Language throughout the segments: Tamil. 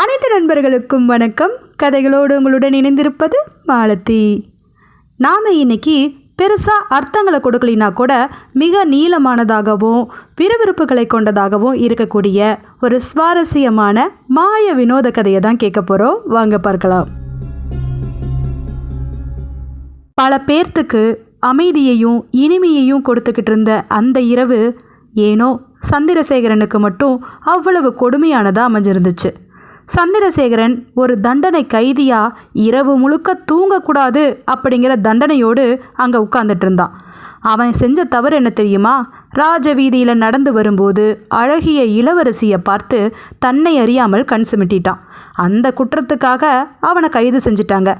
அனைத்து நண்பர்களுக்கும் வணக்கம். கதைகளோடு உங்களுடன் இணைந்திருப்பது மாலத்தி நாம் இன்னைக்கு பெருசாக அர்த்தங்களை கொடுக்கலினா கூட மிக நீளமானதாகவும் விறுவிறுப்புகளை கொண்டதாகவும் இருக்கக்கூடிய ஒரு சுவாரஸ்யமான மாய வினோத கதையை தான் கேட்க போகிறோம் வாங்க பார்க்கலாம். பல பேர்த்துக்கு அமைதியையும் இனிமையையும் கொடுத்துக்கிட்டு இருந்த அந்த இரவு ஏனோ சந்திரசேகரனுக்கு மட்டும் அவ்வளவு கொடுமையானதாக அமைஞ்சிருந்துச்சு. சந்திரசேகரன் ஒரு தண்டனை கைதியா? இரவு முழுக்க தூங்கக்கூடாது அப்படிங்கிற தண்டனையோடு அங்கே உட்கார்ந்துட்டு இருந்தான். அவன் செஞ்ச தவறு என்ன தெரியுமா? ராஜ வீதியில் நடந்து வரும்போது அழகிய இளவரசியை பார்த்து தன்னை அறியாமல் கண் சிமிட்டிட்டான். அந்த குற்றத்துக்காக அவனை கைது செஞ்சிட்டாங்க.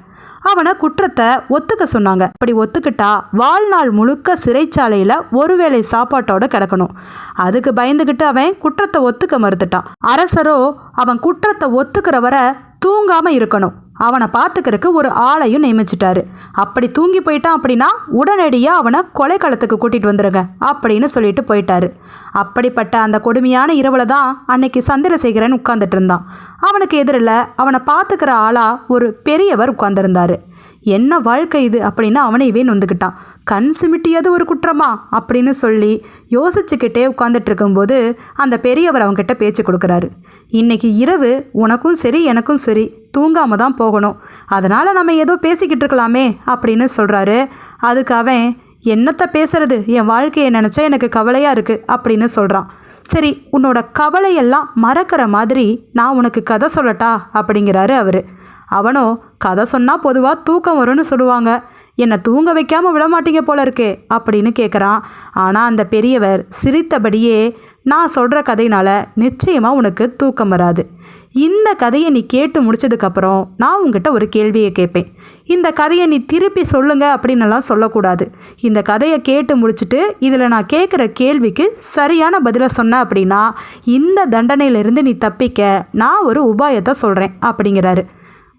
அவனை குற்றத்தை ஒத்துக்க சொன்னாங்க. அப்படி ஒத்துக்கிட்டா வாழ்நாள் முழுக்க சிறைச்சாலையில் ஒருவேளை சாப்பாட்டோட கிடக்கணும். அதுக்கு பயந்துக்கிட்டு அவன் குற்றத்தை ஒத்துக்க மறுத்துட்டான். அரசரோ அவன் குற்றத்தை ஒத்துக்கிற வரை தூங்காம இருக்கணும். அவனை பார்த்துக்கிறதுக்கு ஒரு ஆளையும் நியமிச்சிட்டாரு. அப்படி தூங்கி போயிட்டான் அப்படின்னா உடனடியாக அவனை கொலைக்களத்துக்கு கூட்டிகிட்டு வந்துடுங்க அப்படின்னு சொல்லிட்டு போயிட்டாரு. அப்படிப்பட்ட அந்த கொடுமையான இரவில் தான் அன்னைக்கு சந்திரசேகரன் உட்கார்ந்துட்டு இருந்தான். அவனுக்கு எதிரில் அவனை பார்த்துக்கிற ஆளாக ஒரு பெரியவர் உட்காந்துருந்தாரு என்ன வாழ்க்கை இது அப்படின்னு அவனையவே நொந்துக்கிட்டான் கண் சிமிட்டியது ஒரு குற்றமா? அப்படின்னு சொல்லி யோசிச்சுக்கிட்டே உட்காந்துட்டு இருக்கும்போது அந்த பெரியவர் அவங்ககிட்ட பேச்சு கொடுக்குறாரு. இன்னைக்கு இரவு உனக்கும் சரி எனக்கும் சரி தூங்காம தான் போகணும். அதனால் நம்ம ஏதோ பேசிக்கிட்டு இருக்கலாமே அப்படின்னு சொல்கிறாரு அதுக்கு அவன் என்னத்தை பேசுறது? என் வாழ்க்கையை நினச்சா எனக்கு கவலையாக இருக்குது அப்படின்னு சொல்கிறான் சரி உன்னோட கவலையெல்லாம் மறக்கிற மாதிரி நான் உனக்கு கதை சொல்லட்டா? அப்படிங்கிறாரு அவர். அவனோ கதை சொன்னால் பொதுவாக தூக்கம் வரும்னு சொல்லுவாங்க. என்னை தூங்க வைக்காமல் விட மாட்டீங்க போல இருக்கே அப்படின்னு கேட்குறான் ஆனால் அந்த பெரியவர் சிரித்தபடியே நான் சொல்கிற கதையினால நிச்சயமாக உனக்கு தூக்கம் வராது. இந்த கதையை நீ கேட்டு முடிச்சதுக்கப்புறம் நான் உங்ககிட்ட ஒரு கேள்வியை கேட்பேன். இந்த கதையை நீ திருப்பி சொல்லுங்க அப்படின்னுலாம் சொல்லக்கூடாது. இந்த கதையை கேட்டு முடிச்சுட்டு இதில் நான் கேட்குற கேள்விக்கு சரியான பதிலை சொன்ன அப்படின்னா இந்த தண்டனையிலிருந்து நீ தப்பிக்க நான் ஒரு உபாயத்தை சொல்கிறேன் அப்படிங்கிறாரு.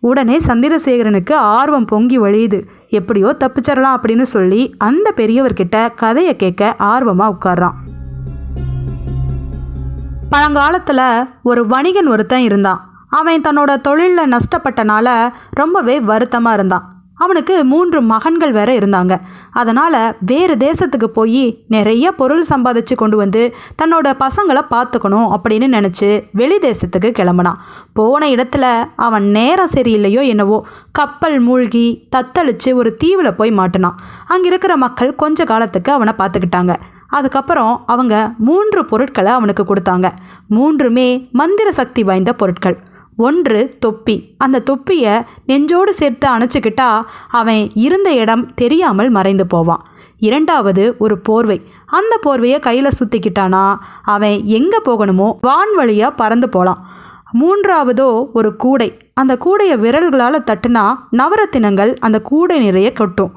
உடனே சந்திரசேகரனுக்கு ஆர்வம் பொங்கி வழியுது. எப்படியோ தப்பிச்சிடலாம் அப்படின்னு சொல்லி அந்த பெரியவர்கிட்ட கதையை கேட்க ஆர்வமாக உட்கார்றான். பழங்காலத்தில் ஒரு வணிகன் ஒருத்தன் இருந்தான். அவன் தன்னோட தொழிலில் நஷ்டப்பட்டனால ரொம்பவே வருத்தமாக இருந்தான். அவனுக்கு மூன்று மகன்கள் வேற இருந்தாங்க. அதனால் வேறு தேசத்துக்கு போய் நிறைய பொருள் சம்பாதிச்சு கொண்டு வந்து தன்னோட பசங்களை பார்த்துக்கணும் அப்படின்னு நினச்சி வெளி தேசத்துக்கு கிளம்புனான். போன இடத்துல அவன் நேரம் சரியில்லையோ என்னவோ கப்பல் மூழ்கி தத்தளித்து ஒரு தீவில் போய் மாட்டினான். அங்கே இருக்கிற மக்கள் கொஞ்ச காலத்துக்கு அவனை பார்த்துக்கிட்டாங்க. அதுக்கப்புறம் அவங்க மூன்று பொருட்களை அவனுக்கு கொடுத்தாங்க. மூன்றுமே மந்திர சக்தி வாய்ந்த பொருட்கள். ஒன்று தொப்பி. அந்த தொப்பியை நெஞ்சோடு சேர்த்து அணைச்சிக்கிட்டா அவன் இருந்த இடம் தெரியாமல் மறைந்து போவான். இரண்டாவது ஒரு போர்வை. அந்த போர்வையை கையில் சுற்றிக்கிட்டானா அவன் எங்கே போகணுமோ வான் வழியாக பறந்து போகலாம் மூன்றாவதோ ஒரு கூடை. அந்த கூடையை விரல்களால் தட்டுனா நவரத்தினங்கள் அந்த கூடை நிறைய கொட்டும்.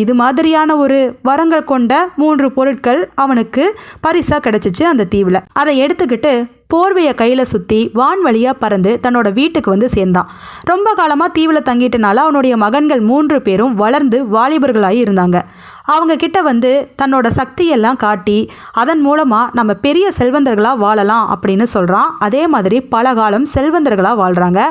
இது மாதிரியான ஒரு வரங்கள் கொண்ட மூன்று பொருட்கள் அவனுக்கு பரிசாக கிடச்சிச்சு அந்த தீவில். அதை எடுத்துக்கிட்டு போர்வையை கையில் சுற்றி வான் வழியாக பறந்து தன்னோட வீட்டுக்கு வந்து சேர்ந்தான். ரொம்ப காலமாக தீவில் தங்கிட்டனால அவனுடைய மகன்கள் மூன்று பேரும் வளர்ந்து வாலிபர்களாகி இருந்தாங்க. அவங்க கிட்ட வந்து தன்னோட சக்தியெல்லாம் காட்டி அதன் மூலமாக நம்ம பெரிய செல்வந்தர்களாக வாழலாம் அப்படின்னு சொல்கிறான் அதே மாதிரி பல காலம் செல்வந்தர்களாக வாழ்கிறாங்க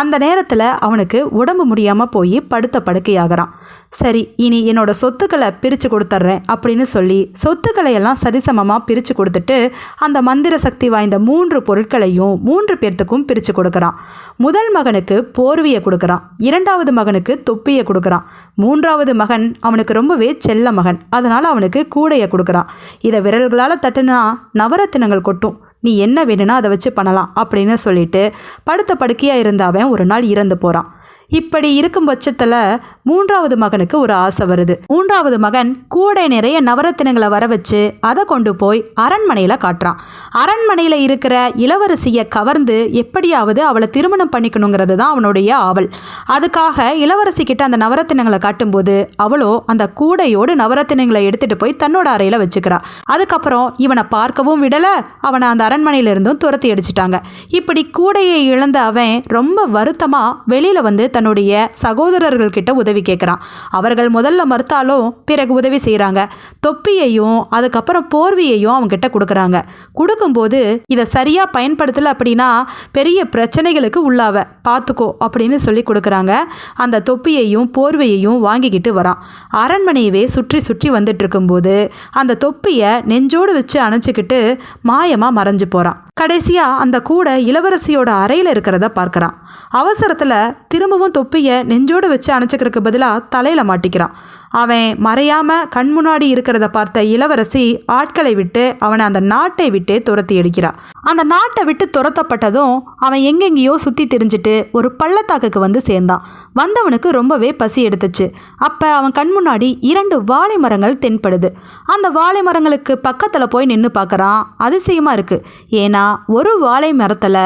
அந்த நேரத்தில் அவனுக்கு உடம்பு முடியாமல் போய் படுத்த படுக்கையாகிறான். சரி இனி என்னோட சொத்துக்களை பிரித்து கொடுத்துட்றேன் அப்படின்னு சொல்லி சொத்துக்களை எல்லாம் சரிசமமாக பிரித்து கொடுத்துட்டு அந்த மந்திர சக்தி வாய்ந்த மூன்று பொருட்களையும் மூன்று பேர்த்துக்கும் பிரித்து கொடுக்குறான். முதல் மகனுக்கு போர்வியை கொடுக்குறான். இரண்டாவது மகனுக்கு தொப்பியை கொடுக்குறான். மூன்றாவது மகன் அவனுக்கு ரொம்பவே செல்ல மகன். அதனால் அவனுக்கு கூடையை கொடுக்குறான். இதை விரல்களால் தட்டுனா நவரத்தினங்கள் கொட்டும். நீ என்ன வேணும்னா அதை வச்சு பண்ணலாம் அப்படின்னு சொல்லிட்டு படுத்த படுக்கையாக இருந்த அவன் ஒரு நாள் இறந்து போகிறான் இப்படி இருக்கும் பட்சத்தில் மூன்றாவது மகனுக்கு ஒரு ஆசை வருது. மூன்றாவது மகன் கூடை நிறைய நவரத்தினங்களை வர வச்சு அதை கொண்டு போய் அரண்மனையில் காட்டுறான். அரண்மனையில் இருக்கிற இளவரசியை கவர்ந்து எப்படியாவது அவளை திருமணம் பண்ணிக்கணுங்கிறது தான் அவனுடைய ஆவல். அதுக்காக இளவரசி கிட்ட அந்த நவரத்தினங்களை காட்டும்போது அவளோ அந்த கூடையோடு நவரத்தினங்களை எடுத்துட்டு போய் தன்னோட அறையில் வச்சுக்கிறா. அதுக்கப்புறம் இவனை பார்க்கவும் விடலை அவனை அந்த அரண்மனையிலிருந்தும் துரத்தி அடிச்சிட்டாங்க. இப்படி கூடையை இழந்த அவன் ரொம்ப வருத்தமாக வெளியில் வந்து தன்னுடைய சகோதரர்கள் கிட்ட உதவி உதவி கேட்குறான் அவர்கள் முதல்ல மறுத்தாலும் பிறகு உதவி செய்கிறாங்க தொப்பியையும் அதுக்கப்புறம் போர்வையையும் அவங்ககிட்ட கொடுக்குறாங்க. கொடுக்கும்போது இதை சரியாக பயன்படுத்தலை அப்படின்னா பெரிய பிரச்சனைகளுக்கு உள்ளாவ. பார்த்துக்கோ அப்படின்னு சொல்லி கொடுக்குறாங்க. அந்த தொப்பியையும் போர்வையையும் வாங்கிக்கிட்டு வரான். அரண்மனையவே சுற்றி சுற்றி வந்துட்டு இருக்கும்போது அந்த தொப்பியை நெஞ்சோடு வச்சு அணைச்சிக்கிட்டு மாயமாக மறைஞ்சு போகிறான் கடைசியாக அந்த கூடை இளவரசியோட அறையில் இருக்கிறத பார்க்குறான். அவசரத்தில் திரும்பவும் தொப்பியை நெஞ்சோடு வச்சு அணைச்சிக்கிறதுக்கு பதிலாக தலையில் மாட்டிக்கிறான். அவன் மறையாம கண் முன்னாடி இருக்கிறத பார்த்த இளவரசி ஆட்களை விட்டு அவனை அந்த நாட்டை விட்டே துரத்தி அடிக்கிறான் அந்த நாட்டை விட்டு துரத்தப்பட்டதும் அவன் எங்கெங்கேயோ சுற்றி தெரிஞ்சுட்டு ஒரு பள்ளத்தாக்குக்கு வந்து சேர்ந்தான். வந்தவனுக்கு ரொம்பவே பசி எடுத்துச்சு. அப்போ அவன் கண் முன்னாடி இரண்டு வாழை மரங்கள் தென்படுது. அந்த வாழை மரங்களுக்கு பக்கத்தில் போய் நின்று பார்க்குறான் அதிசயமாக இருக்குது ஏன்னா ஒரு வாழை மரத்தில்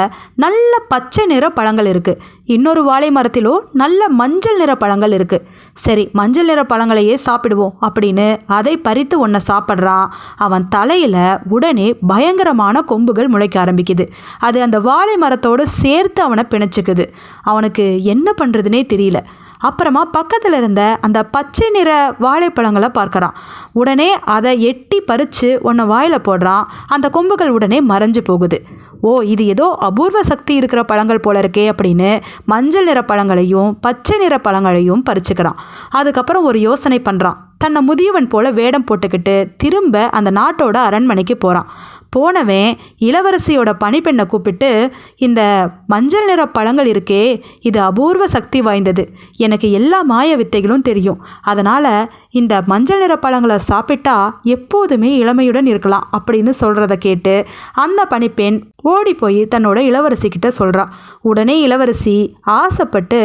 நல்ல பச்சை நிற பழங்கள் இருக்குது இன்னொரு வாழை மரத்திலோ நல்ல மஞ்சள் நிற பழங்கள் இருக்குது சரி மஞ்சள் நிற பழங்களையே சாப்பிடுவோம் அப்படின்னு அதை பறித்து ஒன்றை சாப்பிட்றான். அவன் தலையில் உடனே பயங்கரமான கொம்புகள் முளைக்க ஆரம்பிக்குது. அது அந்த வாழை மரத்தோடு சேர்த்து அவனை பிணைச்சிக்குது. அவனுக்கு என்ன பண்ணுறதுனே தெரியல. அப்புறமா பக்கத்தில் இருந்த அந்த பச்சை நிற வாழைப்பழங்களை பார்க்குறான். உடனே அதை எட்டி பறித்து ஒன்று வாயில் போடுறான். அந்த கொம்புகள் உடனே மறைஞ்சு போகுது. ஓ இது ஏதோ அபூர்வ சக்தி இருக்கிற பழங்கள் போல இருக்கே அப்படின்னு மஞ்சள் நிற பழங்களையும் பச்சை நிற பழங்களையும் பறிச்சுக்கிறான். அதுக்கப்புறம் ஒரு யோசனை பண்ணுறான் தன்னை முதியவன் போல வேடம் போட்டுக்கிட்டு திரும்ப அந்த நாட்டோட அரண்மனைக்கு போகிறான் போனவன் இளவரசியோட பணிப்பெண்ணை கூப்பிட்டு இந்த மஞ்சள் நிற பழங்கள் இருக்கே இது அபூர்வ சக்தி வாய்ந்தது. எனக்கு எல்லா மாய வித்தைகளும் தெரியும். அதனால் இந்த மஞ்சள் நிற பழங்களை சாப்பிட்டா எப்போதுமே இளமையுடன் இருக்கலாம் அப்படின்னு சொல்கிறத கேட்டு அந்த பணிப்பெண் ஓடி போய் தன்னோட இளவரசிக்கிட்ட சொல்கிறா உடனே இளவரசி ஆசைப்பட்டு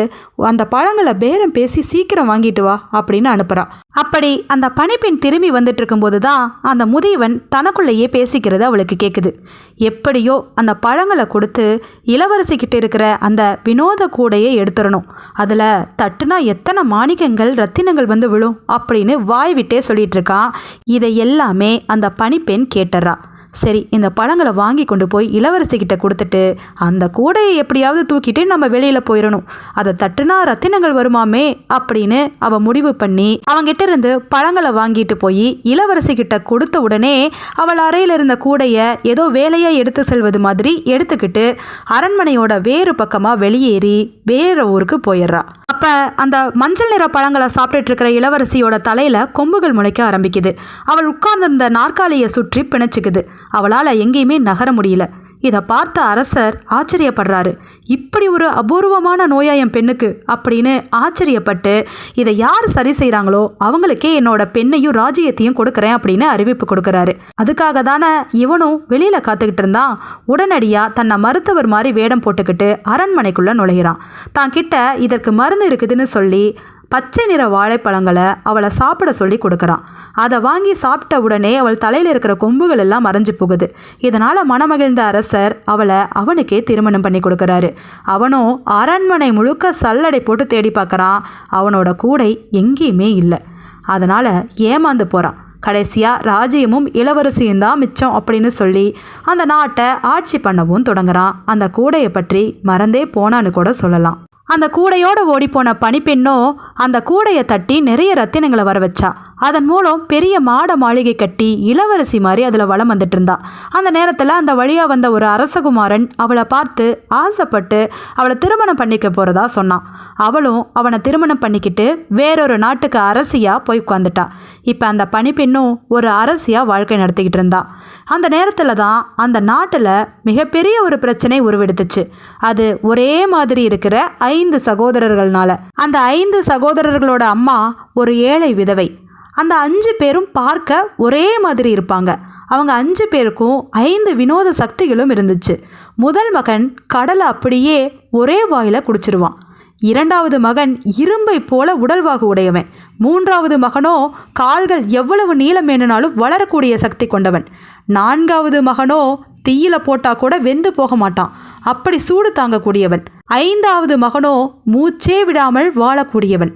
அந்த பழங்களை பேரம் பேசி சீக்கிரம் வாங்கிட்டு வா அப்படின்னு அனுப்புகிறா அப்படி அந்த பணிப்பெண் திரும்பி வந்துட்டு இருக்கும்போது தான் அந்த முதியவன் தனக்குள்ளேயே பேசிக்கிறது அவளுக்கு கேட்குது எப்படியோ அந்த பழங்களை கொடுத்து இளவரசிக்கிட்ட இருக்கிற அந்த வினோத கூடையை எடுத்துடணும் அதில் தட்டுனா எத்தனை மாணிக்கங்கள் ரத்தினங்கள் வந்து விழும் அப்படின்னு வாய் விட்டே சொல்லிட்டு இருக்கான் இதை எல்லாமே அந்த பணிப்பெண் கேட்டுறா. சரி இந்த பழங்களை வாங்கி கொண்டு போய் இளவரசிக்கிட்ட கொடுத்துட்டு அந்த கூடையை எப்படியாவது தூக்கிட்டு நம்ம வெளியில போயிடணும் அதை தட்டுனா ரத்தினங்கள் வருமாமே அப்படின்னு அவ முடிவு பண்ணி அவங்கிட்ட இருந்து பழங்களை வாங்கிட்டு போய் இளவரசிக்கிட்ட கொடுத்த உடனே அவள் அறையில் இருந்த கூடையை ஏதோ வேலையா எடுத்து செல்வது மாதிரி எடுத்துக்கிட்டு அரண்மனையோட வேறு பக்கமா வெளியேறி வேற ஊருக்கு போயிடுறா அப்போ அந்த மஞ்சள் நிற பழங்களை சாப்பிட்டுட்டு இருக்கிற இளவரசியோட தலையில் கொம்புகள் முளைக்க ஆரம்பிக்குது. அவள் உட்கார்ந்திருந்த நாற்காலியை சுற்றி பிணைச்சுக்குது. அவளால் எங்கேயுமே நகர முடியல. இதை பார்த்த அரசர் ஆச்சரியப்படுறாரு. இப்படி ஒரு அபூர்வமான நோயா என் பெண்ணுக்கு? அப்படின்னு ஆச்சரியப்பட்டு இதை யார் சரி செய்கிறாங்களோ அவங்களுக்கே என்னோட பெண்ணையும் ராஜ்யத்தையும் கொடுக்குறேன் அப்படின்னு அறிவிப்பு கொடுக்குறாரு. அதுக்காக தானே இவனும் வெளியில் காத்துக்கிட்டு இருந்தான். உடனடியாக தன்னை மருத்துவர் மாதிரி வேடம் போட்டுக்கிட்டு அரண்மனைக்குள்ளே நுழையிறான். தான் கிட்ட இதற்கு மருந்து இருக்குதுன்னு சொல்லி பச்சை நிற வாழைப்பழங்களை அவளை சாப்பிட சொல்லி கொடுக்குறான் அதை வாங்கி சாப்பிட்ட உடனே அவள் தலையில் இருக்கிற கொம்புகள் எல்லாம் மறைஞ்சு போகுது. இதனால் மனமகிழ்ந்த அரசர் அவளை அவனுக்கே திருமணம் பண்ணி கொடுக்குறாரு. அவனும் அரண்மனை முழுக்க சல்லடை போட்டு தேடி பார்க்குறான் அவனோட கூடை எங்கேயுமே இல்லை. அதனால் ஏமாந்து போகிறான் கடைசியாக ராஜ்யமும் இளவரசியும் தான் மிச்சம் அப்படின்னு சொல்லி அந்த நாட்டை ஆட்சி பண்ணவும் தொடங்குறான் அந்த கூடையை பற்றி மறந்தே போனான்னு கூட சொல்லலாம். அந்த கூடையோடு ஓடிப்போன பனிப்பெண்ணோ அந்த கூடையை தட்டி நிறைய ரத்தினங்களை வர வச்சா. அதன் மூலம் பெரிய மாட மாளிகை கட்டி இளவரசி மாதிரி அதில் வளம் வந்துட்டு இருந்தா. அந்த நேரத்தில் அந்த வழியாக வந்த ஒரு அரசகுமாரன் அவளை பார்த்து ஆசைப்பட்டு அவளை திருமணம் பண்ணிக்க போகிறதா சொன்னான். அவளும் அவனை திருமணம் பண்ணிக்கிட்டு வேறொரு நாட்டுக்கு அரசியாக போய் உட்காந்துட்டா இப்போ அந்த பணிப்பெண்ணும் ஒரு அரசியாக வாழ்க்கை நடத்திக்கிட்டு இருந்தா. அந்த நேரத்தில் தான் அந்த நாட்டில் மிகப்பெரிய ஒரு பிரச்சனை உருவெடுத்துச்சு. அது ஒரே மாதிரி இருக்கிற ஐந்து சகோதரர்கள்னால. அந்த ஐந்து சகோதரர்களோட அம்மா ஒரு ஏழை விதவை. அந்த அஞ்சு பேரும் பார்க்க ஒரே மாதிரி இருப்பாங்க. அவங்க அஞ்சு பேருக்கும் ஐந்து வினோத சக்திகளும் இருந்துச்சு. முதல் மகன் கடலை அப்படியே ஒரே வாயில குடிச்சிருவான். இரண்டாவது மகன் இரும்பை போல உடல்வாகு உடையவன். மூன்றாவது மகனோ கால்கள் எவ்வளவு நீளம் வேணுனாலும் வளரக்கூடிய சக்தி கொண்டவன். நான்காவது மகனோ தீயில போட்டா கூட வெந்து போக மாட்டான். அப்படி சூடு தாங்கக்கூடியவன். ஐந்தாவது மகனோ மூச்சே விடாமல் வாழக்கூடியவன்.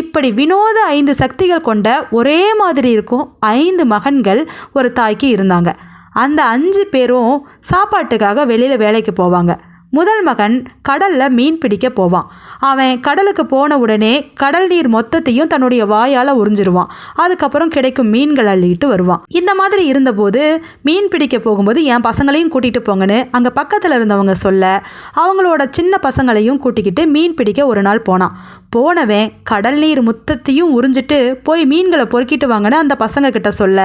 இப்படி வினோத ஐந்து சக்திகள் கொண்ட ஒரே மாதிரி இருக்கும் ஐந்து மகன்கள் ஒரு தாய்க்கு இருந்தாங்க. அந்த அஞ்சு பேரும் சாப்பாட்டுக்காக வெளியில் வேலைக்கு போவாங்க. முதல் மகன் கடல்ல மீன் பிடிக்க போவான். அவன் கடலுக்கு போன உடனே கடல் நீர் மொத்தத்தையும் தன்னுடைய வாயால் உறிஞ்சிருவான். அதுக்கப்புறம் கிடைக்கும் மீன்கள் அள்ளிட்டு வருவான். இந்த மாதிரி இருந்தபோது மீன் பிடிக்க போகும்போது என் பசங்களையும் கூட்டிட்டு போங்கன்னு அங்கே பக்கத்தில் இருந்தவங்க சொல்ல அவங்களோட சின்ன பசங்களையும் கூட்டிக்கிட்டு மீன் பிடிக்க ஒரு நாள் போனான். போனவன் கடல் நீர் முத்தத்தையும் உறிஞ்சிட்டு போய் மீன்களை பொறுக்கிட்டு வாங்கன்னு அந்த பசங்க கிட்ட சொல்ல.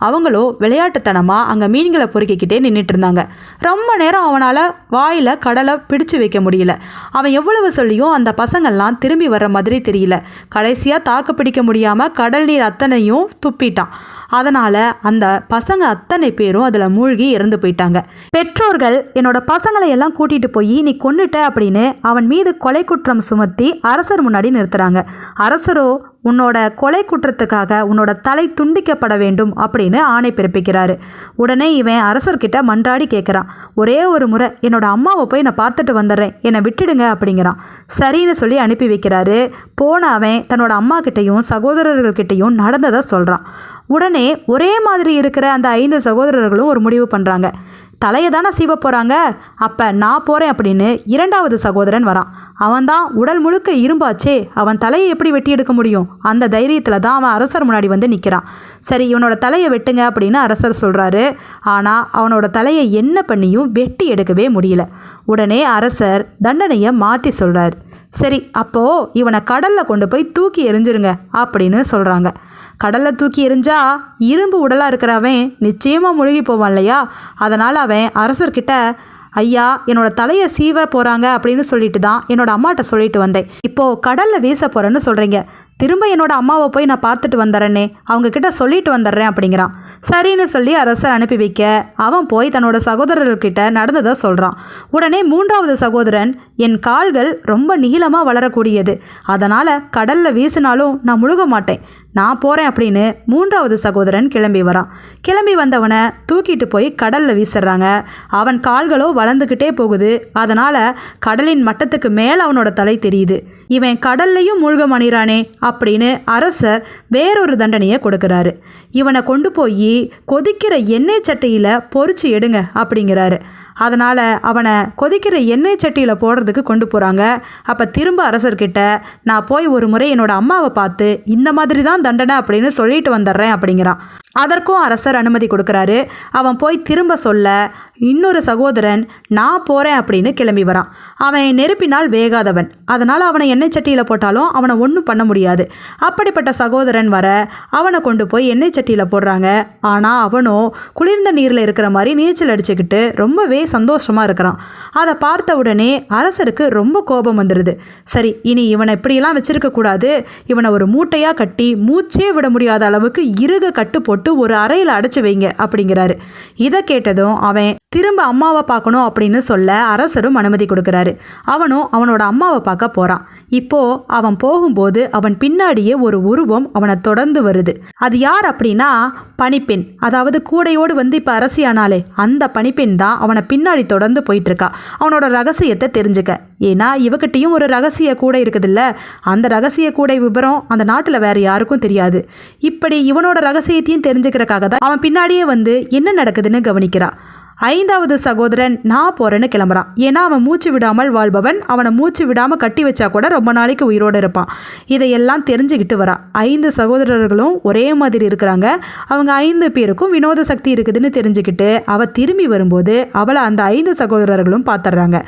அவங்களோ விளையாட்டுத்தனமாக அங்கே மீன்களை பொறுக்கிக்கிட்டே நின்றுட்டு இருந்தாங்க ரொம்ப நேரம் அவனால் வாயில் கடலை பிடிச்சு வைக்க முடியல. அவன் எவ்வளவு சொல்லியும் அந்த பசங்கள்லாம் திரும்பி வர்ற மாதிரி தெரியல. கடைசியாக தாக்கு பிடிக்க முடியாமல் கடல் நீர் அத்தனையும் துப்பிட்டான். அதனால் அந்த பசங்க அத்தனை பேரும் அதில் மூழ்கி இறந்து போயிட்டாங்க. பெற்றோர்கள் என்னோட பசங்களை எல்லாம் கூட்டிகிட்டு போய் நீ கொண்டுட்ட அப்படின்னு அவன் மீது கொலை குற்றம் சுமத்தி அரசர் முன்னாடி நிறுத்துறாங்க. அரசரோ உன்னோட கொலை குற்றத்துக்காக உன்னோட தலை துண்டிக்கப்பட வேண்டும் அப்படின்னு ஆணை பிறப்பிக்கிறாரு. உடனே இவன் அரசர்கிட்ட மன்றாடி கேட்குறான் ஒரே ஒரு முறை என்னோட அம்மாவை போய் நான் பார்த்துட்டு வந்துடுறேன். என்னை விட்டுடுங்க அப்படிங்கிறான். சரின்னு சொல்லி அனுப்பி வைக்கிறாரு. போன அவன் தன்னோட அம்மா கிட்டேயும் சகோதரர்கள்கிட்டையும் நடந்ததை சொல்கிறான் உடனே ஒரே மாதிரி இருக்கிற அந்த ஐந்து சகோதரர்களும் ஒரு முடிவு பண்ணுறாங்க தலையை தானே சீவ போகிறாங்க அப்போ நான் போகிறேன் அப்படின்னு இரண்டாவது சகோதரன் வரான். அவன்தான் உடல் முழுக்க இரும்பாச்சே அவன் தலையை எப்படி வெட்டி எடுக்க முடியும்? அந்த தைரியத்தில் தான் அவன் அரசர் முன்னாடி வந்து நிற்கிறான் சரி இவனோட தலையை வெட்டுங்க அப்படின்னு அரசர் சொல்கிறாரு ஆனால் அவனோட தலையை என்ன பண்ணியும் வெட்டி எடுக்கவே முடியல. உடனே அரசர் தண்டனையை மாற்றி சொல்கிறாரு சரி அப்போது இவனை கடலில் கொண்டு போய் தூக்கி எறிஞ்சிருங்க அப்படின்னு சொல்கிறாங்க கடலில் தூக்கி எரிஞ்சா இரும்பு உடலாக இருக்கிறவன் நிச்சயமாக முழுகி போவான் இல்லையா? அதனால் அவன் அரசர்கிட்ட ஐயா என்னோட தலையை சீவ போகிறாங்க அப்படின்னு சொல்லிட்டு தான் என்னோட அம்மாட்ட சொல்லிட்டு வந்தேன். இப்போது கடலில் வீச போகிறேன்னு சொல்கிறீங்க திரும்ப என்னோட அம்மாவை போய் நான் பார்த்துட்டு வந்துடுறேனே அவங்கக்கிட்ட சொல்லிட்டு வந்துடுறேன் அப்படிங்கிறான். சரின்னு சொல்லி அரசர் அனுப்பி வைக்க அவன் போய் தன்னோட சகோதரர்கிட்ட நடந்ததை சொல்கிறான் உடனே மூன்றாவது சகோதரன் என் கால்கள் ரொம்ப நீளமாக வளரக்கூடியது. அதனால் கடலில் வீசினாலும் நான் முழுக மாட்டேன். நான் போகிறேன் அப்படின்னு மூன்றாவது சகோதரன் கிளம்பி வரான் கிளம்பி வந்தவனை தூக்கிட்டு போய் கடலில் வீசிடுறாங்க அவன் கால்களோ வளர்ந்துக்கிட்டே போகுது. அதனால் கடலின் மட்டத்துக்கு மேலே அவனோட தலை தெரியுது. இவன் கடல்லையும் மூழ்க மணிறானே அப்படின்னு அரசர் வேறொரு தண்டனையை கொடுக்குறாரு. இவனை கொண்டு போய் கொதிக்கிற எண்ணெய் சட்டையில் பொறிச்சு எடுங்க அப்படிங்கிறாரு. அதனால் அவனை கொதிக்கிற எண்ணெய் சட்டியில் போடுறதுக்கு கொண்டு போகிறாங்க அப்போ திரும்ப அரசர்கிட்ட நான் போய் ஒரு முறை என்னோட அம்மாவை பார்த்து இந்த மாதிரி தான் தண்டனை அப்படின்னு சொல்லிட்டு வந்துடுறேன் அப்படிங்கிறான். அதற்கும் அரசர் அனுமதி கொடுக்குறாரு. அவன் போய் திரும்ப சொல்ல இன்னொரு சகோதரன் நான் போகிறேன் அப்படின்னு கிளம்பி வரான். அவன் நெருப்பினால் வேகாதவன். அதனால் அவனை எண்ணெய் சட்டியில் போட்டாலும் அவனை ஒன்றும் பண்ண முடியாது. அப்படிப்பட்ட சகோதரன் வர அவனை கொண்டு போய் எண்ணெய் சட்டியில் போடுறாங்க. ஆனால் அவனோ குளிர்ந்த நீரில் இருக்கிற மாதிரி நீச்சல் அடிச்சுக்கிட்டு ரொம்பவே சந்தோஷமாக இருக்கிறான். அதை பார்த்த உடனே அரசருக்கு ரொம்ப கோபம் வந்துடுது சரி இனி இவனை இப்படியெல்லாம் வச்சுருக்கக்கூடாது இவனை ஒரு மூட்டையாக கட்டி மூச்சே விட முடியாத அளவுக்கு இறுக கட்டு போட்டு ஒரு அறையில் அடைச்சு வைங்க அப்படிங்கிறாரு. இதை கேட்டதும் அவன் திரும்ப அம்மாவை பார்க்கணும் அப்படின்னு சொல்ல அரசரும் அனுமதி கொடுக்குறாரு. அவனும் அவனோட அம்மாவை பார்க்க போகிறான் இப்போ அவன் போகும்போது அவன் பின்னாடியே ஒரு உருவம் அவனை தொடர்ந்து வருது. அது யார் அப்படின்னா பணிப்பெண். அதாவது கூடையோடு வந்து இப்போ அரசியானாலே அந்த பணிப்பெண் தான் அவனை பின்னாடி தொடர்ந்து போயிட்டு இருக்கா அவனோட ரகசியத்தை தெரிஞ்சுக்க. ஏன்னா இவகிட்டையும் ஒரு ரகசிய கூடை இருக்குதுல்ல? அந்த ரகசிய கூடை விவரம் அந்த நாட்டில் வேற யாருக்கும் தெரியாது. இப்படி இவனோட ரகசியத்தையும் தெரிஞ்சுக்கிறக்காக தான் அவன் பின்னாடியே வந்து என்ன நடக்குதுன்னு கவனிக்கிறான் ஐந்தாவது சகோதரன் நான் போறேன்னு கிளம்புறான். ஏன்னா அவன் மூச்சு விடாமல் வாழ்பவன். அவனை மூச்சு விடாமல் கட்டி வச்சா கூட ரொம்ப நாளைக்கு உயிரோடு இருப்பான். இதையெல்லாம் தெரிஞ்சுக்கிட்டு வரா. ஐந்து சகோதரர்களும் ஒரே மாதிரி இருக்கிறாங்க. அவங்க ஐந்து பேருக்கும் வினோத சக்தி இருக்குதுன்னு தெரிஞ்சுக்கிட்டு அவள் திரும்பி வரும்போது அவளை அந்த ஐந்து சகோதரர்களும் பார்த்துடுறாங்க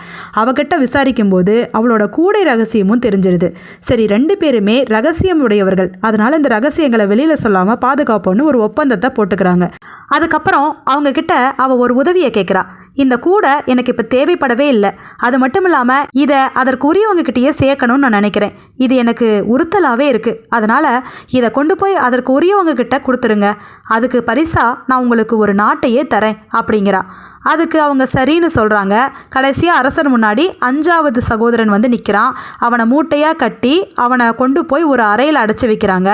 அவகிட்ட விசாரிக்கும் போது அவளோட கூடை ரகசியமும் தெரிஞ்சிருது. சரி ரெண்டு பேருமே ரகசியம் உடையவர்கள். அதனால இந்த ரகசியங்களை வெளியில் சொல்லாமல் பாதுகாப்போன்னு ஒரு ஒப்பந்தத்தை போட்டுக்கிறாங்க. அதுக்கப்புறம் அவங்க கிட்ட அவ ஒரு உதவி உதவியை கேட்குறா இந்த கூடை எனக்கு இப்போ தேவைப்படவே இல்லை. அது மட்டும் இல்லாமல் இதை அதற்குரியவங்க கிட்டேயே சேர்க்கணும்னு நான் நினைக்கிறேன். இது எனக்கு உறுத்தலாகவே இருக்குது அதனால் இதை கொண்டு போய் அதற்கு உரியவங்க கிட்ட கொடுத்துருங்க. அதுக்கு பரிசாக நான் உங்களுக்கு ஒரு நாட்டையே தரேன் அப்படிங்கிறா. அதுக்கு அவங்க சரின்னு சொல்கிறாங்க கடைசியாக அரசர் முன்னாடி அஞ்சாவது சகோதரன் வந்து நிற்கிறான் அவனை மூட்டையாக கட்டி அவனை கொண்டு போய் ஒரு அறையில் அடைச்சி வைக்கிறாங்க.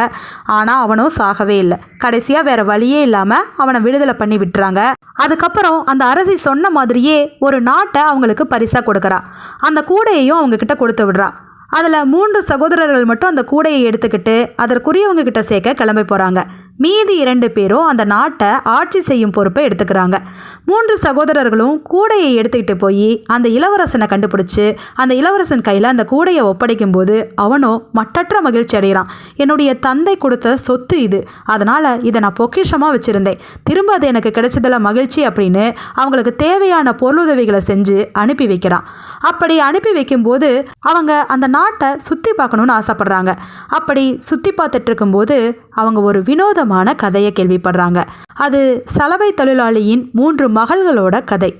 ஆனால் அவனும் சாகவே இல்லை. கடைசியாக வேற வழியே இல்லாமல் அவனை விடுதலை பண்ணி விட்டுறாங்க. அதுக்கப்புறம் அந்த அரசி சொன்ன மாதிரியே ஒரு நாட்டை அவங்களுக்கு பரிசாக கொடுக்குறா. அந்த கூடையையும் அவங்கக்கிட்ட கொடுத்து விடுறா. அதில் மூன்று சகோதரர்கள் மட்டும் அந்த கூடையை எடுத்துக்கிட்டு அதற்குரியவங்க கிட்ட சேர்க்க கிளம்பி போகிறாங்க மீதி இரண்டு பேரும் அந்த நாட்டை ஆட்சி செய்யும் பொறுப்பை எடுத்துக்கிறாங்க. மூன்று சகோதரர்களும் கூடையை எடுத்துக்கிட்டு போய் அந்த இளவரசனை கண்டுபிடிச்சு அந்த இளவரசன் கையில் அந்த கூடையை ஒப்படைக்கும் போது அவனோ மட்டற்ற மகிழ்ச்சி அடைகிறான். என்னுடைய தந்தை கொடுத்த சொத்து இது. அதனால் இதை நான் பொக்கிஷமாக வச்சுருந்தேன். திரும்ப அது எனக்கு கிடைச்சதில் மகிழ்ச்சி அப்படின்னு அவங்களுக்கு தேவையான பொருளுதவிகளை செஞ்சு அனுப்பி வைக்கிறான். அப்படி அனுப்பி வைக்கும்போது அவங்க அந்த நாட்டை சுற்றி பார்க்கணுன்னு ஆசைப்படுறாங்க. அப்படி சுற்றி பார்த்துட்டு இருக்கும்போது அவங்க ஒரு வினோதமான கதையை கேள்விப்படுறாங்க. அது சலவை தொழிலாளியின் மூன்று மகள்களோட கதை.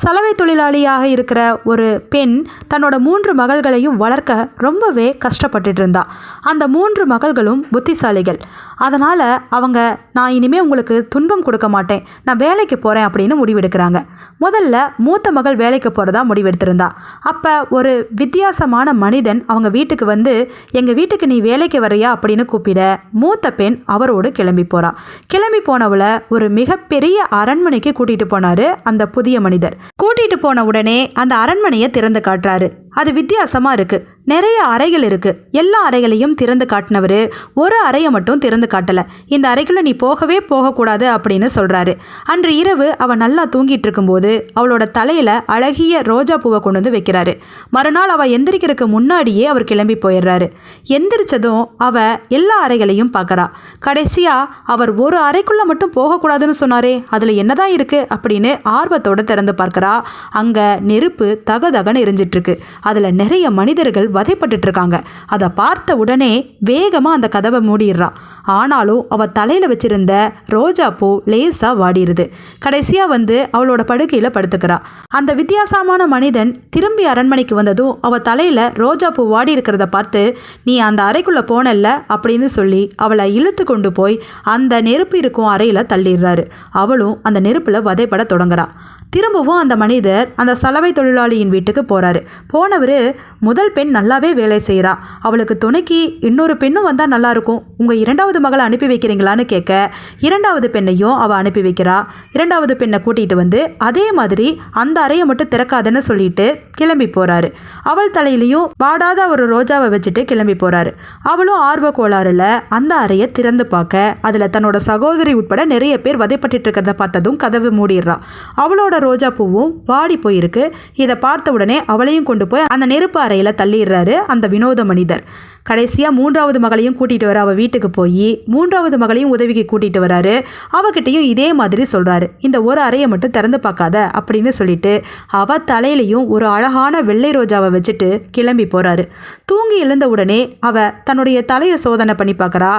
சலவை தொழிலாளியாக இருக்கிற ஒரு பெண் தன்னோட மூன்று மகள்களையும் வளர்க்க ரொம்பவே கஷ்டப்பட்டுட்டு இருந்தா அந்த மூன்று மகள்களும் புத்திசாலிகள். அதனால் அவங்க நான் இனிமேல் உங்களுக்கு துன்பம் கொடுக்க மாட்டேன். நான் வேலைக்கு போகிறேன் அப்படின்னு முடிவெடுக்கிறாங்க. முதல்ல மூத்த மகள் வேலைக்கு போகிறதா முடிவெடுத்திருந்தா. அப்போ ஒரு வித்தியாசமான மனிதன் அவங்க வீட்டுக்கு வந்து எங்கள் வீட்டுக்கு நீ வேலைக்கு வரையா அப்படின்னு கூப்பிட மூத்த பெண் அவரோடு கிளம்பி போகிறான் கிளம்பி போனவளை ஒரு மிகப்பெரிய அரண்மனைக்கு கூட்டிகிட்டு போனார் அந்த புதிய மனிதர். கூட்டிகிட்டு போன உடனே அந்த அரண்மனையை திறந்து காட்டுறாரு. அது வித்தியாசமாக இருக்குது நிறைய அறைகள் இருக்குது எல்லா அறைகளையும் திறந்து காட்டினவர். ஒரு அறையை மட்டும் திறந்து காட்டலை. இந்த அறைக்குள்ளே நீ போகவே போகக்கூடாது அப்படின்னு சொல்கிறாரு அன்று இரவு அவள் நல்லா தூங்கிட்டு இருக்கும்போது அவளோட தலையில் அழகிய ரோஜா பூவை கொண்டு வந்து வைக்கிறாரு. மறுநாள் அவள் எந்திரிக்கிறதுக்கு முன்னாடியே அவர் கிளம்பி போயிடுறாரு. எந்திரிச்சதும் அவள் எல்லா அறைகளையும் பார்க்கறா. கடைசியாக அவர் ஒரு அறைக்குள்ளே மட்டும் போகக்கூடாதுன்னு சொன்னாரே அதில் என்னதான் இருக்குது அப்படின்னு ஆர்வத்தோட திறந்து பார்க்கறா. அங்கே நெருப்பு தகதகன்னு எரிஞ்சிட்ருக்கு அதில் நிறைய மனிதர்கள் வதைப்பட்டுட்டு இருக்காங்க அதை பார்த்த உடனே வேகமாக அந்த கதவை மூடிடுறா. ஆனாலும் அவள் தலையில் வச்சிருந்த ரோஜா பூ லேசாக வாடிடுது கடைசியாக வந்து அவளோட படுக்கையில் படுத்துக்கிறா. அந்த வித்தியாசமான மனிதன் திரும்பி அரண்மனைக்கு வந்ததும் அவள் தலையில் ரோஜா பூ வாடி இருக்கிறத பார்த்து நீ அந்த அறைக்குள்ளே போனல்ல? அப்படின்னு சொல்லி அவளை இழுத்து கொண்டு போய் அந்த நெருப்பு இருக்கும் அறையில் தள்ளிடுறாரு. அவளும் அந்த நெருப்பில் வதைப்பட தொடங்குறா. திரும்பவும் அந்த மனிதர் அந்த சலவை தொழிலாளியின் வீட்டுக்கு போகிறாரு போனவர் முதல் பெண் நல்லாவே வேலை செய்கிறா அவளுக்கு துணைக்கு இன்னொரு பெண்ணும் வந்தால் நல்லாயிருக்கும் உங்கள் இரண்டாவது மகளை அனுப்பி வைக்கிறீங்களான்னு கேட்க இரண்டாவது பெண்ணையும் அவள் அனுப்பி வைக்கிறா. இரண்டாவது பெண்ணை கூட்டிகிட்டு வந்து அதே மாதிரி அந்த அறையை மட்டும் திறக்காதுன்னு சொல்லிட்டு கிளம்பி போகிறாரு அவள் தலையிலையும் வாடாத ஒரு ரோஜாவை வச்சுட்டு கிளம்பி போகிறாரு அவளும் ஆர்வ கோளாறுல அந்த அறையை திறந்து பார்க்க அதில் தன்னோட சகோதரி உட்பட நிறைய பேர் வதைப்பட்டு இருக்கிறத பார்த்ததும் கதவு மூடிடுறா. அவளோட ரோஜா பூவும் வாடி போயிருக்கு. இதை பார்த்த உடனே அவளையும் கொண்டு போய் அந்த நெருப்பு அறையில் தள்ளிடுறாரு அந்த வினோத மனிதர். கடைசியாக மூன்றாவது மகளையும் கூட்டிகிட்டு வர அவள் வீட்டுக்கு போய் மூன்றாவது மகளையும் உதவிக்கு கூட்டிகிட்டு வராரு. அவகிட்டையும் இதே மாதிரி சொல்கிறாரு இந்த ஒரு அறையை மட்டும் திறந்து பார்க்காத அப்படின்னு சொல்லிட்டு அவ தலையிலையும் ஒரு அழகான வெள்ளை ரோஜாவை வச்சுட்டு கிளம்பி போகிறாரு தூங்கி எழுந்த உடனே அவ தன்னுடைய தலையை சோதனை பண்ணி பார்க்குறா.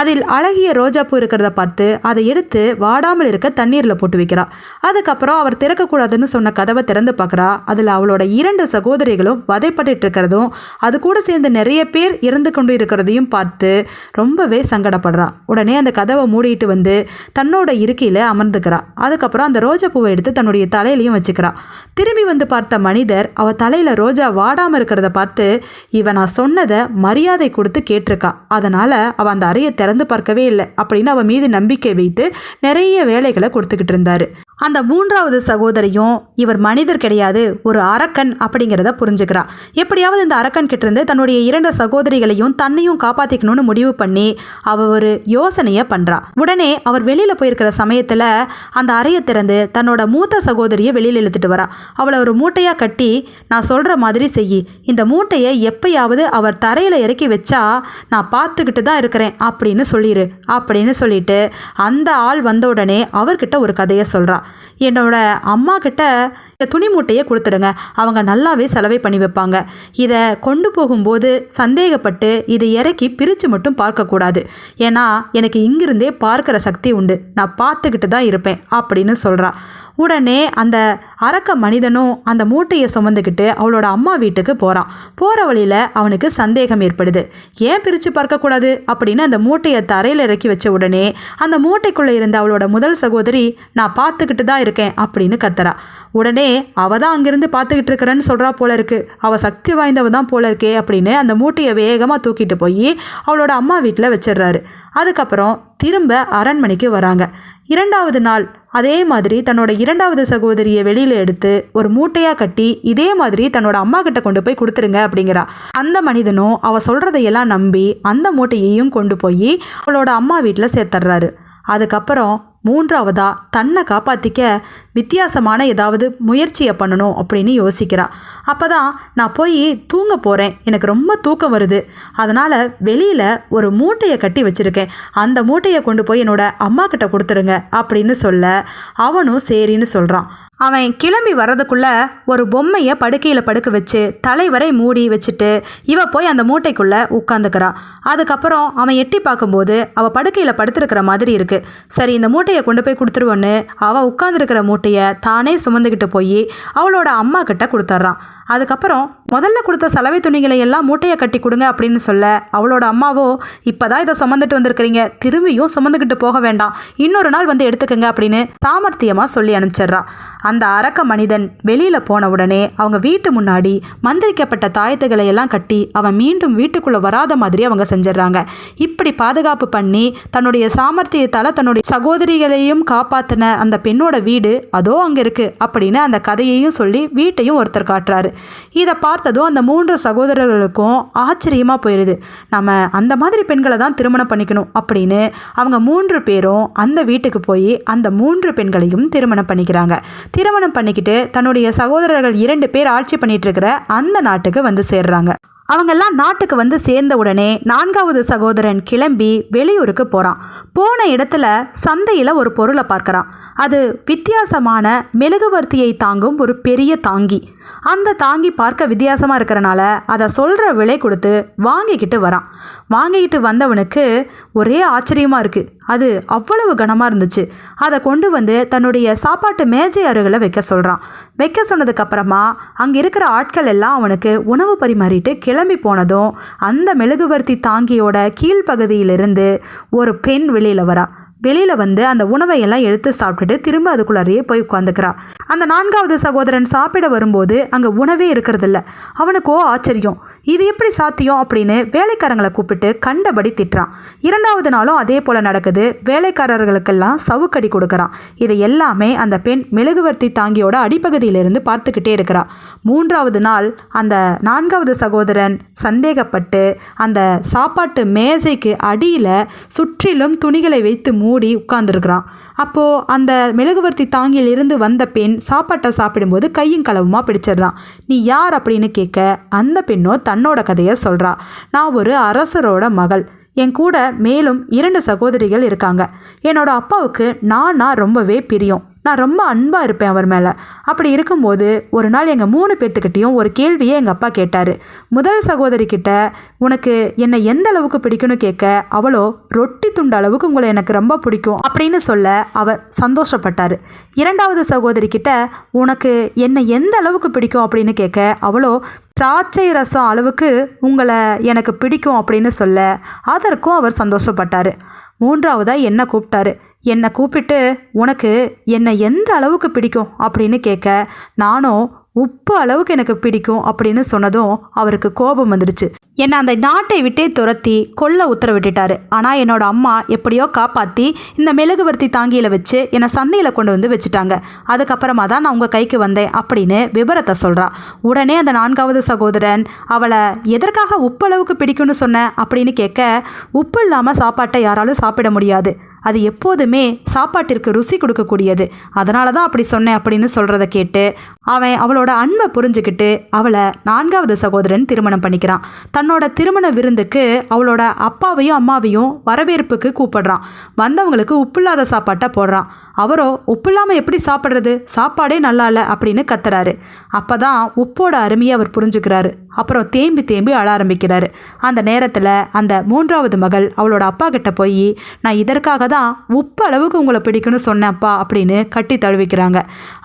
அதில் அழகிய ரோஜாப்பூ இருக்கிறத பார்த்து அதை எடுத்து வாடாமல் இருக்க தண்ணீரில் போட்டு வைக்கிறா. அதுக்கப்புறம் அவர் திறக்கக்கூடாதுன்னு சொன்ன கதவை திறந்து பார்க்குறா. அதில் அவளோட இரண்டு சகோதரிகளும் வதைப்பட்டு இருக்கிறதும் அது கூட சேர்ந்து நிறைய பேர் இறந்து கொண்டு இருக்கிறதையும் பார்த்து ரொம்பவே சங்கடப்படுறா. உடனே அந்த கதவை மூடிட்டு வந்து தன்னோட இருக்கையில் அமர்ந்துக்கிறா. அதுக்கப்புறம் அந்த ரோஜா பூவை எடுத்து தன்னுடைய தலையிலையும் வச்சுக்கிறா. திரும்பி வந்து பார்த்த மனிதர் அவ தலையில் ரோஜா வாடாமல் இருக்கிறத பார்த்து இவன் நான் சொன்னதை மரியாதை கொடுத்து கேட்டிருக்கா. அதனால் அவள் அந்த அறையை திறந்து பார்க்கவே இல்லை அப்படின்னு அவள் மீது நம்பிக்கை வைத்து நிறைய வேலைகளை கொடுத்துக்கிட்டு இருந்தாரு. அந்த மூன்றாவது சகோதரியும் இவர் மனிதர் கிடையாது ஒரு அரக்கன் அப்படிங்கிறத புரிஞ்சுக்கிறா. எப்படியாவது இந்த அரக்கன் கிட்டேருந்து தன்னுடைய இரண்டு சகோதரிகளையும் தன்னையும் காப்பாத்திக்கணும்னு முடிவு பண்ணி அவ ஒரு யோசனையை பண்றா. உடனே அவர் வெளியில போயிருக்கிற சமயத்துல அந்த அறையை திறந்து தன்னோட மூத்த சகோதரியை வெளியில் இழுத்துட்டு வரா. அவளை ஒரு மூட்டையா கட்டி நான் சொல்ற மாதிரி செய் இந்த மூட்டையை எப்பயாவது அவர் தரையில இறக்கி வச்சா நான் பார்த்துக்கிட்டு தான் இருக்கிறேன் அப்படின்னு சொல்லிடு அப்படின்னு சொல்லிட்டு அந்த ஆள் வந்த உடனே அவர்கிட்ட ஒரு கதையை சொல்றா. என்னோட அம்மா கிட்ட இந்த துணி மூட்டையை கொடுத்துடுங்க அவங்க நல்லாவே செலவை பண்ணி வைப்பாங்க. இதை கொண்டு போகும்போது சந்தேகப்பட்டு இதை இறக்கி பிரித்து மட்டும் பார்க்கக்கூடாது ஏன்னா எனக்கு இங்கிருந்தே பார்க்குற சக்தி உண்டு. நான் பார்த்துக்கிட்டு தான் இருப்பேன் அப்படின்னு சொல்கிறான் உடனே அந்த அரக்க மனிதனும் அந்த மூட்டையை சுமந்துக்கிட்டு அவளோட அம்மா வீட்டுக்கு போகிறான் போகிற வழியில் அவனுக்கு சந்தேகம் ஏற்படுது. ஏன் பிரித்து பார்க்கக்கூடாது? அப்படின்னு அந்த மூட்டையை தரையில் இறக்கி வச்ச உடனே அந்த மூட்டைக்குள்ளே இருந்த அவளோட முதல் சகோதரி நான் பார்த்துக்கிட்டு தான் இருக்கேன் அப்படின்னு கத்துறா. உடனே அவ தான் அங்கிருந்து பார்த்துக்கிட்டு இருக்கிறேன்னு சொல்கிறா போல இருக்கு. அவள் சக்தி வாய்ந்தவ தான் போல இருக்கே அப்படின்னு அந்த மூட்டையை வேகமாக தூக்கிட்டு போய் அவளோட அம்மா வீட்டில் வச்சிடுறாரு. அதுக்கப்புறம் திரும்ப அரண்மனைக்கு வராங்க. இரண்டாவது நாள் அதே மாதிரி தன்னோட இரண்டாவது சகோதரியை வெளியில் எடுத்து ஒரு மூட்டையாக கட்டி இதே மாதிரி தன்னோட அம்மா கிட்ட கொண்டு போய் கொடுத்துருங்க அப்படிங்கிறா. அந்த மனிதனும் அவ சொல்கிறதையெல்லாம் நம்பி அந்த மூட்டையையும் கொண்டு போய் அவளோட அம்மா வீட்டில் சேர்த்துட்றாரு அதுக்கப்புறம் மூன்றாவதா தன்னை காப்பாற்றிக்க வித்தியாசமான ஏதாவது முயற்சியை பண்ணணும் அப்படின்னு யோசிக்கிறா. அப்போ தான் நான் போய் தூங்க போகிறேன் எனக்கு ரொம்ப தூக்கம் வருது. அதனால் வெளியில் ஒரு மூட்டையை கட்டி வச்சுருக்கேன். அந்த மூட்டையை கொண்டு போய் என்னோட அம்மா கிட்ட கொடுத்துருங்க அப்படின்னு சொல்ல அவனும் சரின்னு சொல்கிறான் அவன் கிளம்பி வர்றதுக்குள்ள ஒரு பொம்மையை படுக்கையில் படுக்க வச்சு தலைவரை மூடி வச்சுட்டு இவ போய் அந்த மூட்டைக்குள்ளே உட்காந்துக்கிறா அதுக்கப்புறம் அவன் எட்டி பார்க்கும்போது அவள் படுக்கையில் படுத்திருக்கிற மாதிரி இருக்கு. சரி இந்த மூட்டையை கொண்டு போய் கொடுத்துருவோன்னு அவள் உட்காந்துருக்கிற மூட்டையை தானே சுமந்துக்கிட்டு போய் அவளோட அம்மா கிட்ட கொடுத்துட்றான் அதுக்கப்புறம் முதல்ல கொடுத்த சலவை துணிகளை எல்லாம் மூட்டையை கட்டி கொடுங்க அப்படின்னு சொல்ல அவளோட அம்மாவோ இப்போதான் இதை சுமந்துட்டு வந்திருக்கிறீங்க. திரும்பியும் சுமந்துக்கிட்டு போக வேண்டாம். இன்னொரு நாள் வந்து எடுத்துக்கங்க அப்படின்னு சாமர்த்தியமாக சொல்லி அனுப்பிச்சிடுறா. அந்த அரக்க மனிதன் வெளியில் போன உடனே அவங்க வீட்டு முன்னாடி மந்திரிக்கப்பட்ட தாயத்துகளை எல்லாம் கட்டி அவன் மீண்டும் வீட்டுக்குள்ளே வராத மாதிரி அவங்க செஞ்சிடுறாங்க. இப்படி பாதுகாப்பு பண்ணி தன்னுடைய சாமர்த்தியத்தால் தன்னுடைய சகோதரிகளையும் காப்பாற்றின அந்த பெண்ணோட வீடு அதோ அங்கே இருக்குது அப்படின்னு அந்த கதையையும் சொல்லி வீட்டையும் ஒருத்தர் காட்டுறாரு. இதை பார்த்ததும் அந்த மூன்று சகோதரர்களுக்கும் ஆச்சரியமாக போயிடுது நம்ம அந்த மாதிரி பெண்களை தான் திருமணம் பண்ணிக்கணும் அப்படின்னு அவங்க மூன்று பேரும் அந்த வீட்டுக்கு போய் அந்த மூன்று பெண்களையும் திருமணம் பண்ணிக்கிறாங்க. திருமணம் பண்ணிக்கிட்டு தன்னுடைய சகோதரர்கள் இரண்டு பேர் ஆட்சி பண்ணிட்டு இருக்கிற அந்த நாட்டுக்கு வந்து சேர்றாங்க. அவங்கெல்லாம் நாட்டுக்கு வந்து சேர்ந்த உடனே நான்காவது சகோதரன் கிளம்பி வெளியூருக்கு போகிறான் போன இடத்துல சந்தையில் ஒரு பொருளை பார்க்கறான். அது வித்தியாசமான மெழுகுவர்த்தியை தாங்கும் ஒரு பெரிய தாங்கி. அந்த தாங்கி பார்க்க வித்தியாசமாக இருக்கிறனால அதை சொல்கிற விலை கொடுத்து வாங்கிக்கிட்டு வரான். வாங்கிக்கிட்டு வந்தவனுக்கு ஒரே ஆச்சரியமாக இருக்குது அது அவ்வளவு கனமாக இருந்துச்சு. அதை கொண்டு வந்து தன்னுடைய சாப்பாட்டு மேஜை அருகில் வைக்க சொல்கிறான் வைக்க சொன்னதுக்கப்புறமா அங்கே இருக்கிற ஆட்கள் எல்லாம் அவனுக்கு உணவு பரிமாறிட்டு கிளம்பி போனதும் அந்த மெழுகுவர்த்தி தாங்கியோட கீழ்ப்பகுதியிலிருந்து ஒரு பெண் வெளியில் வரா. வெளியில் வந்து அந்த உணவை எல்லாம் எடுத்து சாப்பிட்டுட்டு திரும்ப அதுக்குள்ளாரையே போய் உட்காந்துக்கிறா அந்த நான்காவது சகோதரன் சாப்பிட வரும்போது அங்கே உணவே இருக்கிறதில்ல. அவனுக்கோ ஆச்சரியம். இது எப்படி சாத்தியம் அப்படின்னு வேலைக்காரங்களை கூப்பிட்டு கண்டபடி திட்டுறான். இரண்டாவது நாளும் அதே போல் நடக்குது. வேலைக்காரர்களுக்கெல்லாம் சவுக்கடி கொடுக்குறான். இது எல்லாமே அந்த பெண் மெழுகுவர்த்தி தாங்கியோட அடிப்பகுதியிலிருந்து பார்த்துக்கிட்டே இருக்கிறா. மூன்றாவது நாள் அந்த நான்காவது சகோதரன் சந்தேகப்பட்டு அந்த சாப்பாட்டு மேசைக்கு அடியில் சுற்றிலும் துணிகளை வைத்து மூடி உட்கார்ந்துருக்கிறான். அப்போது அந்த மெழுகுவர்த்தி தாங்கியில் இருந்து வந்த பெண் சாப்பாட்டை சாப்பிடும்போது கையும் களவுமாக பிடிச்சிடுறான். நீ யார்? அப்படின்னு கேட்க அந்த பெண்ணோ தன்னோட கதையை சொல்கிறா நான் ஒரு அரசரோட மகள். என் கூட மேலும் இரண்டு சகோதரிகள் இருக்காங்க. என்னோட அப்பாவுக்கு நான் நான் ரொம்பவே பிரியம். நான் ரொம்ப அன்பாக இருப்பேன் அவர் மேலே. அப்படி இருக்கும்போது ஒரு நாள் எங்கள் மூணு பேர்த்துக்கிட்டேயும் ஒரு கேள்வியை எங்கள் அப்பா கேட்டார். முதல் சகோதரி கிட்ட உனக்கு என்னை எந்த அளவுக்கு பிடிக்கும்னு கேட்க அவளோ ரொட்டி துண்டு அளவுக்கு உங்களை எனக்கு ரொம்ப பிடிக்கும் அப்படின்னு சொல்ல அவர் சந்தோஷப்பட்டார். இரண்டாவது சகோதரி கிட்ட உனக்கு என்னை எந்த அளவுக்கு பிடிக்கும் அப்படின்னு கேட்க அவளோ திராட்சை ரசம் அளவுக்கு உங்களை எனக்கு பிடிக்கும் அப்படின்னு சொல்ல அதற்கும் அவர் சந்தோஷப்பட்டார். மூன்றாவதாக என்ன கூப்பிட்டாரு. என்னை கூப்பிட்டு உனக்கு என்னை எந்த அளவுக்கு பிடிக்கும் அப்படின்னு கேட்க நானும் உப்பு அளவுக்கு எனக்கு பிடிக்கும் அப்படின்னு சொன்னதும் அவருக்கு கோபம் வந்துடுச்சு. என்னை அந்த நாட்டை விட்டே துரத்தி கொல்ல உத்தரவிட்டுட்டாரு. ஆனால் என்னோட அம்மா எப்படியோ காப்பாற்றி இந்த மெழுகுவர்த்தி தாங்கியில் வச்சு என்னை சந்தையில் கொண்டு வந்து வச்சுட்டாங்க. அதுக்கப்புறமா தான் நான் உங்கள் கைக்கு வந்தேன் அப்படின்னு விபரத்தை சொல்கிறா உடனே அந்த நான்காவது சகோதரன் அவளை எதற்காக உப்பு அளவுக்கு பிடிக்கும்னு சொன்ன? அப்படின்னு கேட்க உப்பு இல்லாமல் சாப்பாட்டை யாராலும் சாப்பிட முடியாது. அது எப்போதுமே சாப்பாட்டிற்கு ருசி கொடுக்கக்கூடியது. அதனால தான் அப்படி சொன்னேன் அப்படின்னு சொல்கிறத கேட்டு அவன் அவளோட அன்பை புரிஞ்சுக்கிட்டு அவளை நான்காவது சகோதரன் திருமணம் பண்ணிக்கிறான். தன்னோட திருமண விருந்துக்கு அவளோட அப்பாவையும் அம்மாவையும் வரவேற்புக்கு கூப்பிடுறான். வந்தவங்களுக்கு உப்பில்லாத சாப்பாட்டை போடுறான். அவரோ உப்பு இல்லாமல் எப்படி சாப்பிட்றது? சாப்பாடே நல்லா இல்லை அப்படின்னு கத்துறாரு. அப்போ தான் உப்போட அருமையை அவர் புரிஞ்சுக்கிறாரு. அப்புறம் தேம்பி தேம்பி அழ ஆரம்பிக்கிறாரு. அந்த நேரத்தில் அந்த மூன்றாவது மகள் அவளோட அப்பா கிட்ட போய் நான் இதற்காக தான் உப்பு அளவுக்கு உங்களை பிடிக்கும்னு சொன்னேன் அப்பா அப்படின்னு கட்டி தழுவிக்கிறாங்க.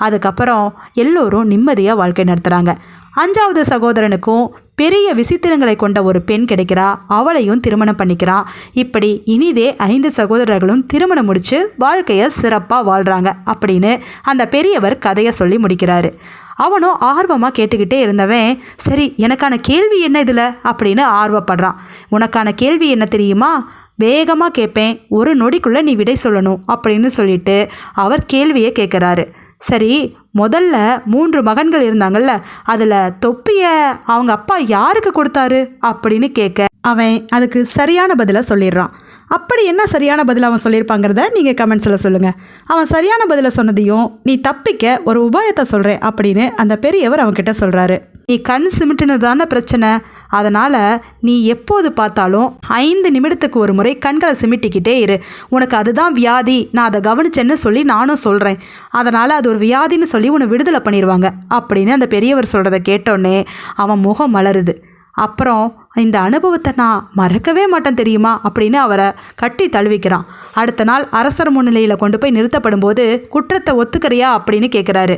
அதுக்கப்புறம் எல்லோரும் நிம்மதியாக வாழ்க்கை நடத்துகிறாங்க அஞ்சாவது சகோதரனுக்கும் பெரிய விசித்திரங்களை கொண்ட ஒரு பெண் கிடைக்கிறா. அவளையும் திருமணம் பண்ணிக்கிறான் இப்படி இனிதே ஐந்து சகோதரர்களும் திருமணம் முடிச்சு வாழ்க்கையை சிறப்பாக வாழ்கிறாங்க அப்படின்னு அந்த பெரியவர் கதையை சொல்லி முடிக்கிறாரு. அவனும் ஆர்வமாக கேட்டுக்கிட்டே இருந்தவன் சரி எனக்கான கேள்வி என்ன இதில்? அப்படின்னு ஆர்வப்படுறான். உனக்கான கேள்வி என்ன தெரியுமா? வேகமாக கேட்பேன் ஒரு நொடிக்குள்ளே நீ விடை சொல்லணும். அப்படின்னு சொல்லிட்டு அவர் கேள்வியை கேட்குறாரு சரி முதல்ல மூன்று மகன்கள் இருந்தாங்கல்ல அதில் தொப்பியை அவங்க அப்பா யாருக்கு கொடுத்தாரு அப்படின்னு கேட்க அவன் அதுக்கு சரியான பதிலை சொல்லிடுறான். அப்படி என்ன சரியான பதில் அவன் சொல்லியிருப்பாங்கிறத நீங்கள் கமெண்ட்ஸில் சொல்லுங்கள் அவன் சரியான பதிலை சொன்னதையும் நீ தப்பிக்க ஒரு உபாயத்தை சொல்கிறேன் அப்படின்னு அந்த பெரியவர் அவன்கிட்ட சொல்கிறாரு நீ கண் சிமிட்டுனது தானே பிரச்சனை? அதனால் நீ எப்போது பார்த்தாலும் ஐந்து நிமிடத்துக்கு ஒரு முறை கண்களை சிமிட்டிக்கிட்டே இரு. உனக்கு அதுதான் வியாதி. நான் அதை கவனிச்சேன்னு சொல்லி நானும் சொல்கிறேன் அதனால் அது ஒரு வியாதின்னு சொல்லி உன்னை விடுதலை பண்ணிடுவாங்க அப்படின்னு அந்த பெரியவர் சொல்கிறத கேட்டோடனே அவன் முகம் மலருது. அப்புறம் இந்த அனுபவத்தை நான் மறக்கவே மாட்டேன் தெரியுமா? அப்படின்னு அவரை கட்டி தழுவிக்கிறான். அடுத்த நாள் அரசர் முன்னிலையில் கொண்டு போய் நிறுத்தப்படும் போது குற்றத்தை ஒத்துக்கிறியா? அப்படின்னு கேட்குறாரு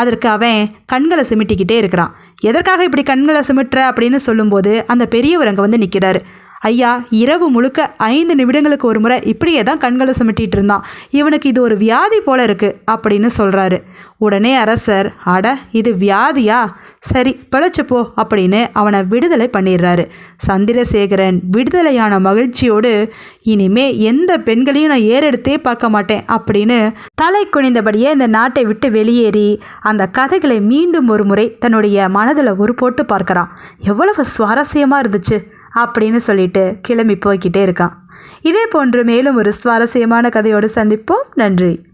அதற்கு அவன் கண்களை சிமிட்டிக்கிட்டே இருக்கிறான். எதற்காக இப்படி கண்களை சிமிட்டுற அப்படின்னு சொல்லும்போது அந்த பெரியவர் அங்கே வந்து நிற்கிறாரு ஐயா இரவு முழுக்க ஐந்து நிமிடங்களுக்கு ஒரு முறை இப்படியே தான் கண்களை சுமட்டிட்டு இருந்தான். இவனுக்கு இது ஒரு வியாதி போல இருக்கு அப்படின்னு சொல்கிறாரு உடனே அரசர் அட இது வியாதியா? சரி பிழைச்சப்போ அப்படின்னு அவனை விடுதலை பண்ணிடுறாரு. சந்திரசேகரன் விடுதலையான மகிழ்ச்சியோடு இனிமே எந்த பெண்களையும் நான் ஏறெடுத்தே பார்க்க மாட்டேன் அப்படின்னு தலை குனிந்தபடியே இந்த நாட்டை விட்டு வெளியேறி அந்த கதைகளை மீண்டும் ஒரு முறை தன்னுடைய மனதில் ஒரு போட்டு பார்க்கறான். எவ்வளவு சுவாரஸ்யமாக இருந்துச்சு. அப்படின்னு சொல்லிட்டு கிளம்பி போய்கிட்டே இருக்கான். இதே போன்று மேலும் ஒரு சுவாரஸ்யமான கதையோடு சந்திப்போம். நன்றி.